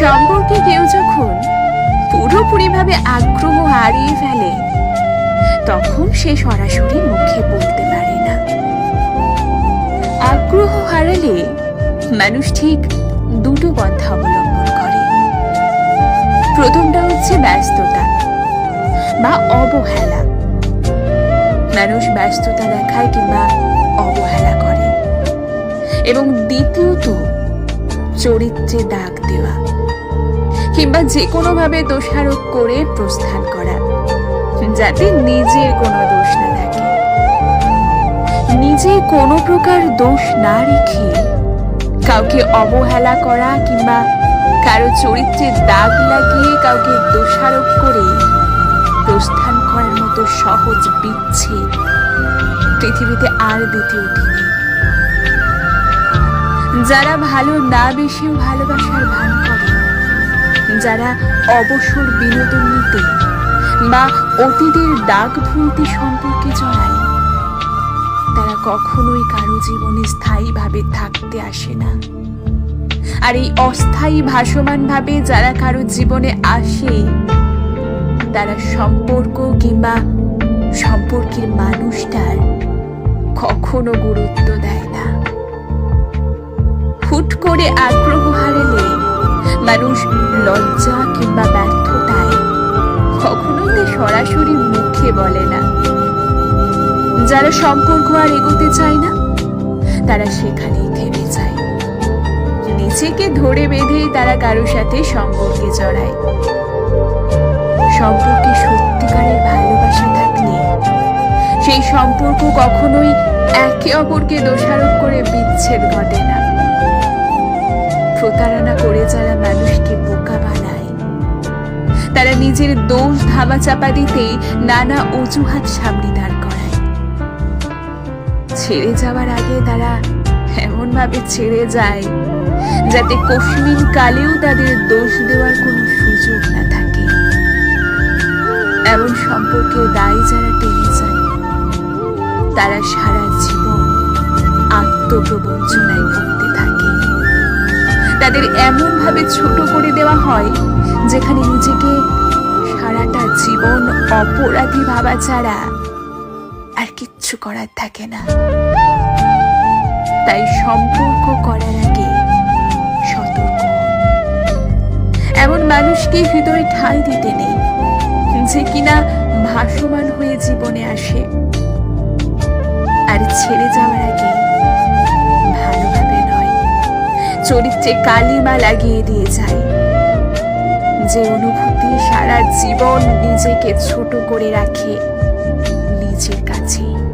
সম্পর্কে কেউ যখন পুরোপুরিভাবে আগ্রহ হারিয়ে ফেলে, তখন সে সরাসরি মুখে বলতে পারে না। আগ্রহ হারালে মানুষ ঠিক দুটো পন্থা অবলম্বন করে। প্রথমটা হচ্ছে ব্যস্ততা বা অবহেলা। মানুষ ব্যস্ততা দেখায় কিংবা অবহেলা করে। এবং দ্বিতীয়ত, চরিত্রে দাগ দেওয়া। কিংবা যে কোনোভাবে দোষারোপ করে প্রস্থান করা, যাতে নিজের কোনো দোষ না থাকে। নিজে কোনো প্রকার দোষ না রেখে কাউকে অবহেলা করা কিংবা কারও চরিত্রে দাগ লাগিয়ে কাউকে দোষারোপ করে প্রস্থান করার মতো সহজ বিচ্ছেদ পৃথিবীতে আর দ্বিতীয়টি নেই যারা ভালো না বেশিও ভালোবাসার করে যারা অবসর বিনোদন নিতে বা অতীতের দাগ ভুলতে সম্পর্কে জড়ায়, তারা কখনোই কারও জীবনে স্থায়ীভাবে থাকতে আসে না। আর এই অস্থায়ী ভাসমান ভাবে যারা কারও জীবনে আসে, তারা সম্পর্ক কিংবা সম্পর্কের মানুষটার কখনো গুরুত্ব দেয় না। হুট করে আগ্রহ হারালে মানুষ লজ্জা কিংবা ব্যর্থতায় কখনোই তা সরাসরি মুখে বলে না। যারা সম্পর্ক আর এগোতে চায় না, তারা সেখানেই থেমে যায়। নিজেকে ধরে বেঁধেই তারা কারও সাথে সম্পর্কে জড়ায়। সম্পর্কে সত্যিকারের ভালোবাসা থাকলে সেই সম্পর্ক কখনোই একে অপরকে দোষারোপ করে বিচ্ছেদ ঘটে না। প্রতারণা করে যারা মানুষকে বোকা বানায়। তারা নিজের দোষ ধামাচাপা দিতেই নানা অজুহাত সামনে দাঁড় করায়। ছেড়ে যাওয়ার আগে তারা এমন ভাবে ছেড়ে যায়, যাতে কশ্মিন কালেও তাদের দোষ দেওয়ার কোনো সুযোগ না থাকে। এমন সম্পর্কে দায় যারা টেনে যায়, তারা সারা জীবন আত্মপ্রবঞ্চনায় থাকে তাদের এমন ভাবে ছোট করে দেওয়া হয়, যেখানে নিজেকে সারাটা জীবন অপরাধী ভাবা ছাড়া আর কিচ্ছু করার থাকে না। তাই সম্পর্ক করার আগে সতর্ক এমন মানুষকে হৃদয় ঠাঁই দিতে নেই, যে কিনা ভাসমান হয়ে জীবনে আসে। আর ছেড়ে যাওয়ার আগে চরিত্রে কালিমা লাগিয়ে দিয়ে যায়। যে অনুভূতি সারা জীবন নিজেকে ছোট করে রাখে, নিজের কাছে।